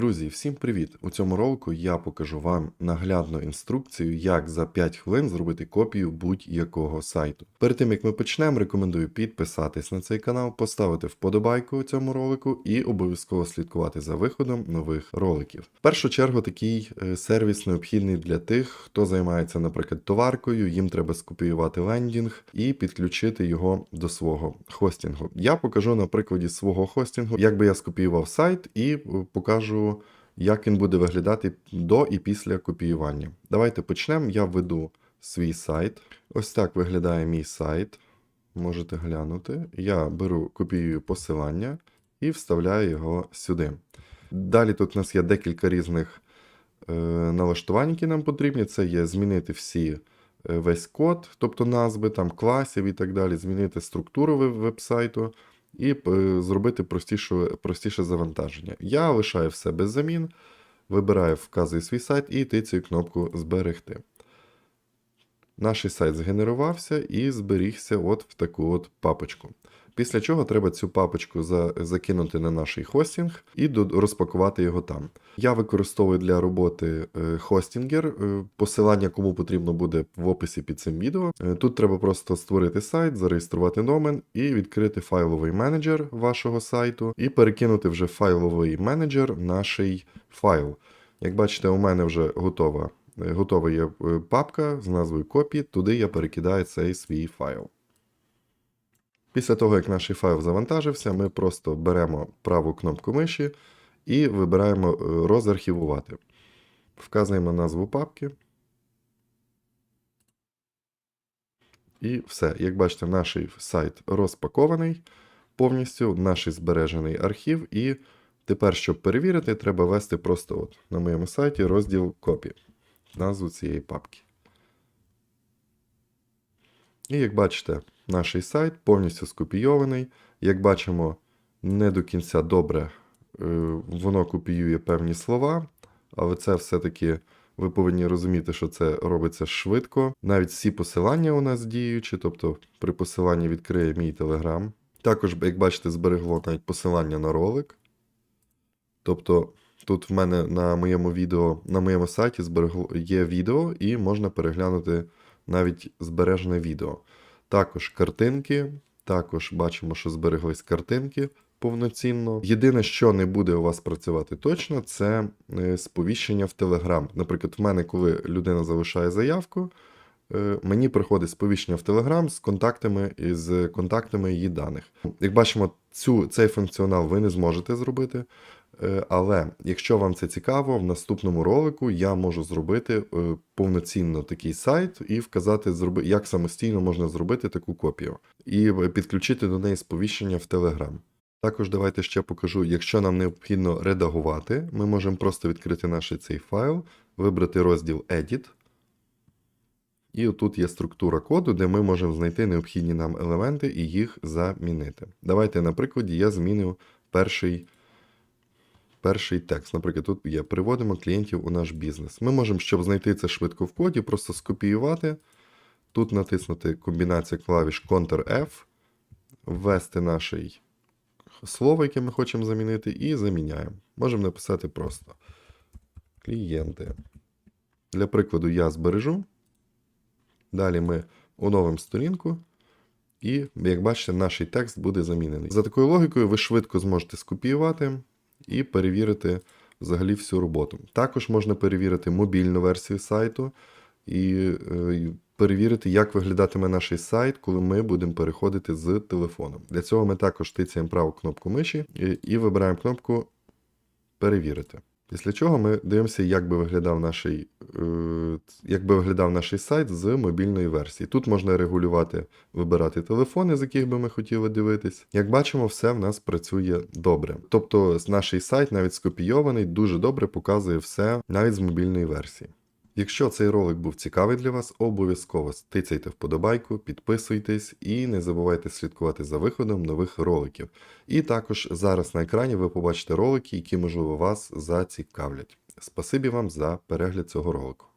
Друзі, всім привіт! У цьому ролику я покажу вам наглядну інструкцію, як за 5 хвилин зробити копію будь-якого сайту. Перед тим як ми почнемо, рекомендую підписатись на цей канал, поставити вподобайку у цьому ролику і обов'язково слідкувати за виходом нових роликів. В першу чергу такий е, сервіс необхідний для тих, хто займається, наприклад, товаркою, їм треба скопіювати лендінг і підключити його до свого хостінгу. Я покажу на прикладі свого хостінгу, як би я скопіював сайт, і е, як він буде виглядати до і після копіювання. Давайте почнемо. Я введу свій сайт. Ось так виглядає мій сайт. Можете глянути. Я беру, копіюю посилання і вставляю його сюди. Далі тут у нас є декілька різних е, налаштувань, які нам потрібні. Це є змінити всі е, весь код, тобто назви там класів і так далі, змінити структуру веб- вебсайту і е, зробити простіше, простіше завантаження. Я лишаю все без замін, вибираю, вказую свій сайт і тицюю кнопку Зберегти. Наш сайт згенерувався і зберігся от в таку от папочку. Після чого треба цю папочку за, закинути на наш хостінг і розпакувати його там. Я використовую для роботи е, хостінгер. Е, посилання, кому потрібно буде в описі під цим відео. Е, тут треба просто створити сайт, зареєструвати домен і відкрити файловий менеджер вашого сайту, і перекинути вже файловий менеджер наш файл. Як бачите, у мене вже готова, готова є папка з назвою копії, туди я перекидаю цей свій файл. Після того, як наш файл завантажився, ми просто беремо праву кнопку миші і вибираємо е, розархівувати. Вказуємо назву папки. І все. Як бачите, наш сайт розпакований повністю, наш збережений архів. І тепер, щоб перевірити, треба ввести просто от на моєму сайті розділ копі, назву цієї папки. І як бачите, наш сайт повністю скопійований. Як бачимо, не до кінця добре е, воно копіює певні слова, але це все-таки ви повинні розуміти, що це робиться швидко. Навіть всі посилання у нас діючі, тобто при посиланні відкриє мій телеграм. Також, як бачите, зберегло навіть посилання на ролик. Тобто тут в мене на моєму відео, на моєму сайті зберегло є відео, і можна переглянути навіть збережене відео. Також картинки, також бачимо, що збереглись картинки повноцінно. Єдине, що не буде у вас працювати точно, це е, сповіщення в Telegram. Наприклад, в мене, коли людина залишає заявку, е, мені приходить сповіщення в Telegram з контактами і з контактами її даних. Як бачимо, цю, цей функціонал ви не зможете зробити. Е, Але якщо вам це цікаво, в наступному ролику я можу зробити е, повноцінно такий сайт і вказати, як самостійно можна зробити таку копію, і е, підключити до неї сповіщення в Telegram. Також давайте ще покажу, якщо нам необхідно редагувати, ми можемо просто відкрити наш цей файл, вибрати розділ Edit. І отут є структура коду, де ми можемо знайти необхідні нам елементи і їх замінити. Давайте, на прикладі, я змінив перший перший текст. Наприклад, тут є приводимо клієнтів у наш бізнес. Ми можемо, щоб знайти це швидко в коді, просто скопіювати. Тут натиснути комбінація клавіш Ctrl-F, ввести наше слово, яке ми хочемо замінити, і заміняємо. Можемо написати просто клієнти. Для прикладу, я збережу. Далі ми оновимо сторінку. І, як бачите, наш текст буде замінений. За такою логікою, ви швидко зможете скопіювати і перевірити взагалі всю роботу. Також можна перевірити мобільну версію сайту і е, перевірити, як виглядатиме наш сайт, коли ми будемо переходити з телефоном. Для цього ми також тицяємо праву кнопку миші і, і вибираємо кнопку Перевірити. Після чого ми дивимося, як би виглядав наш, е, як би виглядав наш сайт з мобільної версії. Тут можна регулювати, вибирати телефони, з яких би ми хотіли дивитись. Як бачимо, все в нас працює добре. Тобто наш сайт навіть скопійований, дуже добре показує все навіть з мобільної версії. Якщо цей ролик був цікавий для вас, обов'язково стицяйте вподобайку, підписуйтесь і не забувайте слідкувати за виходом нових роликів. І також зараз на екрані ви побачите ролики, які, можливо, вас зацікавлять. Спасибі вам за перегляд цього ролику.